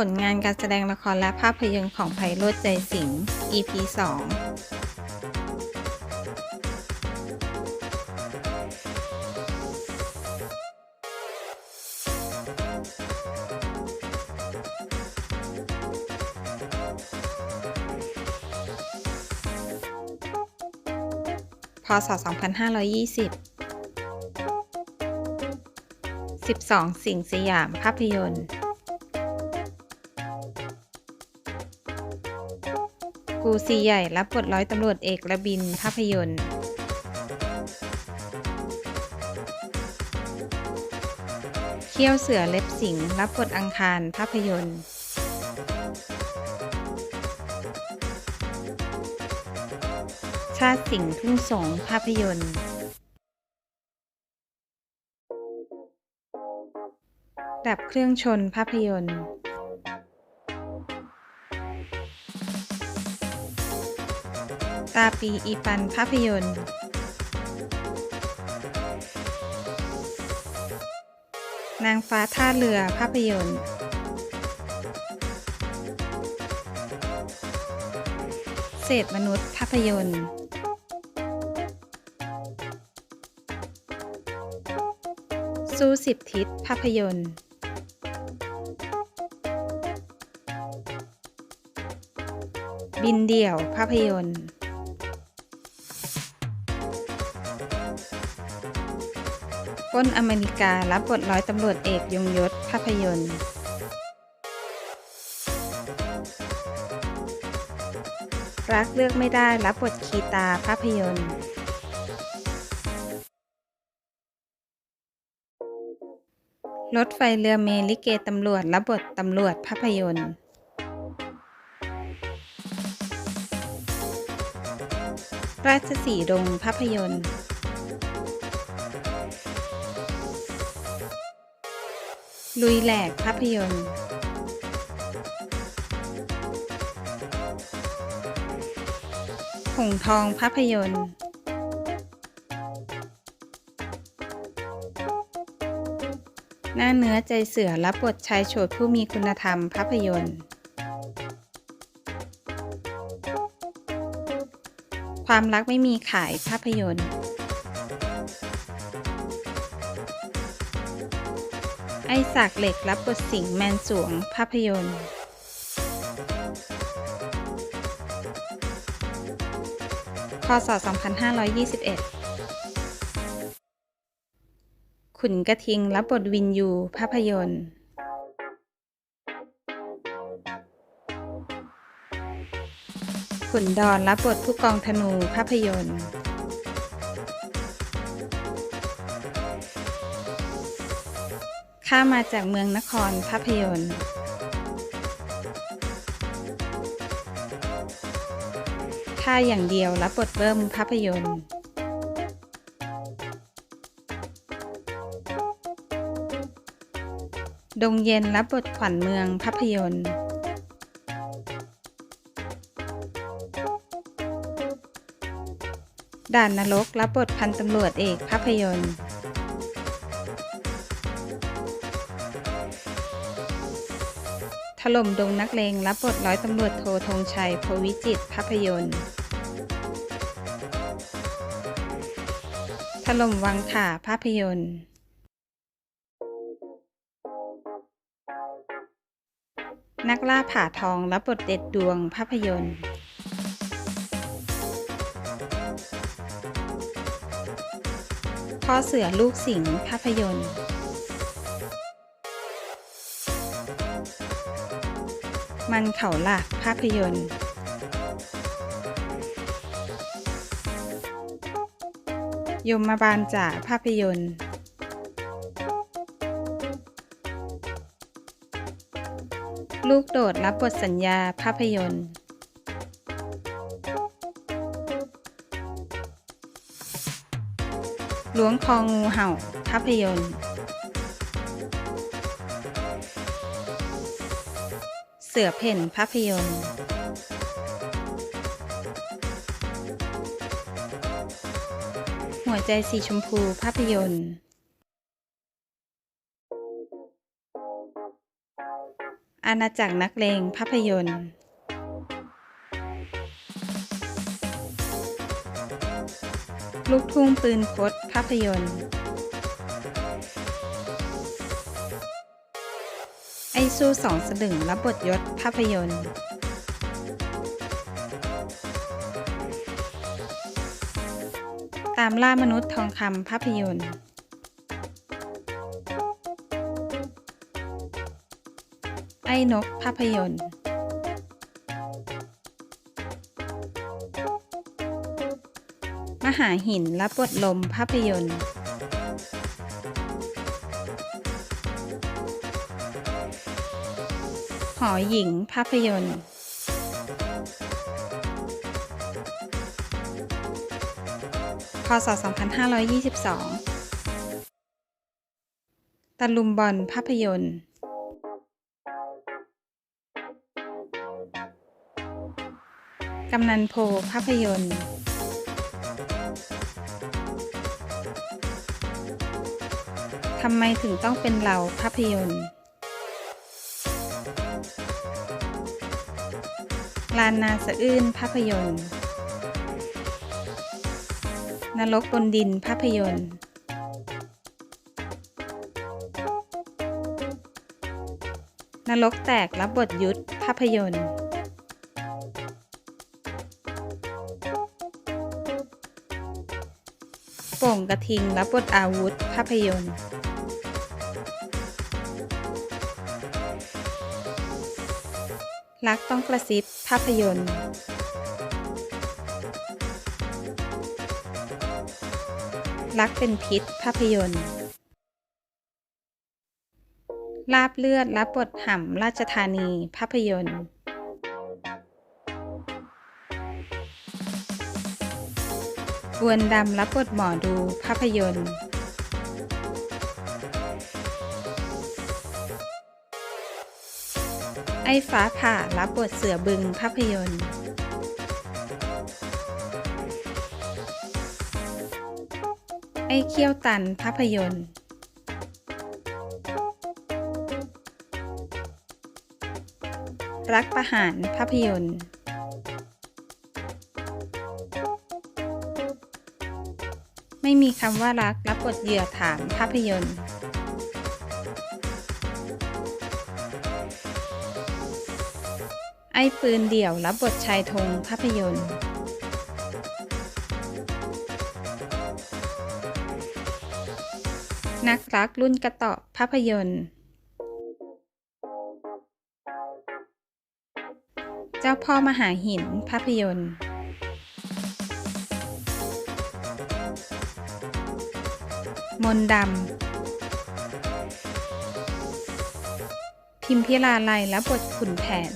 ผลงานการแสดงละครและภาพยนตร์ของไพโรจน์ใจสิงห์ EP 2พศ 2520 12 สิงสยามภาพยนตร์ กูซีใหญ่รับบทร้อยตำรวจเอกระบินภาพยนตร์เขี้ยวเสือเล็บสิงรับบทอังคารภาพยนตร์ ชาติสิงห์ทุ่งสงภาพยนตร์ ดับเครื่องชนภาพยนตร์ ตาปีอีปันภาพยนตร์ นางฟ้าท่าเรือภาพยนตร์ เศษมนุษย์ภาพยนตร์ สู้สิบทิศภาพยนตร์บินเดี่ยวภาพยนตร์ ปล้นอเมริการับบทร้อยตำรวจเอกยงยศภาพยนตร์รักเลือกไม่ได้รับบทคีตาภาพยนตร์ รถไฟเรือเมลิเกตำรวจรับบทตำรวจภาพยนตร์ ราชสีดงภาพยนตร์ ลุยแหลกภาพยนตร์หงทองภาพยนตร์หน้าเนื้อใจเสือรับบทชายโฉดผู้มีคุณธรรมภาพยนตร์ ความรักไม่มีขายภาพยนตร์ ไอสากเหล็กรับบทสิงห์แมนสวงภาพยนตร์พศ 2521 ขุนกระทิงรับบทวินยู ภาพยนตร์ขุนดอนรับบทผู้กองธนูภาพยนตร์ ข้ามาจากเมืองนครภาพยนตร์ข้าอย่างเดียวรับบทเบิ้มภาพยนตร์ดงเย็นรับบทขวัญเมืองภาพยนตร์ ด่านนรกรับบทพันตำรวจเอกภาพยนตร์ ถล่มดงนักเลงรับบทร้อยตำรวจโทธงชัย พวิจิตภาพยนตร์ ถล่มวังข่าภาพยนตร์ นักล่าผ่าทองรับบทเด็ดดวงภาพยนตร์พ่อเสือลูกสิงห์ภาพยนตร์ มันเขาหลักภาพยนตร์ยมบาลจ่าภาพยนตร์ ลูกโดดรับบทสัญญาภาพยนตร์ ล้วงคองูเห่าภาพยนตร์ เสือเพ่นภาพยนตร์ หัวใจสีชมพูภาพยนตร์ อาณาจักรนักเลงภาพยนตร์ ลูกทุ่งปืนพดภาพยนตร์ ไอซูสองสลึงรับบทยศภาพยนตร์ตามล่ามนุษย์ทองคำภาพยนตร์ ไอ้นกภาพยนตร์ มหาหินรับบทลมภาพยนตร์ หอหญิงภาพยนตร์พศ 2522 ตะลุมบอลภาพยนตร์กำนันโพภาพยนตร์ ทำไมถึงต้องเป็นเราภาพยนตร์ ลานนาสะอื้นภาพยนตร์ นรกบนดินภาพยนตร์ นรกแตกรับบทยุทธภาพยนตร์ โป่งกระทิงรับบทอาวุธภาพยนตร์รักต้องกระซิบาพยนตร์รักเป็นพิษภาพยนตร์ ลาบเลือดรับบทห่ำราชธานีภาพยนตร์อวนดำรับบทหมอดูภาพยนตร์ อ้ฟ้าผ่ารับบทเสือบึงภาพยนตร์ไอ้เขี้ยวตันภาพยนตร์ รักประหารภาพยนตร์ ไม่มีคำว่ารักรับบทเหยื่อถามภาพยนตร์ อ้ปืนเดี่ยวรับบทชายธงภาพยนตร์นักรักรุ่นกระเตาะภาพยนตร์ เจ้าพ่อมหาหินภาพยนตร์ มนดำ พิมพิลาไลยและบทขุนแผน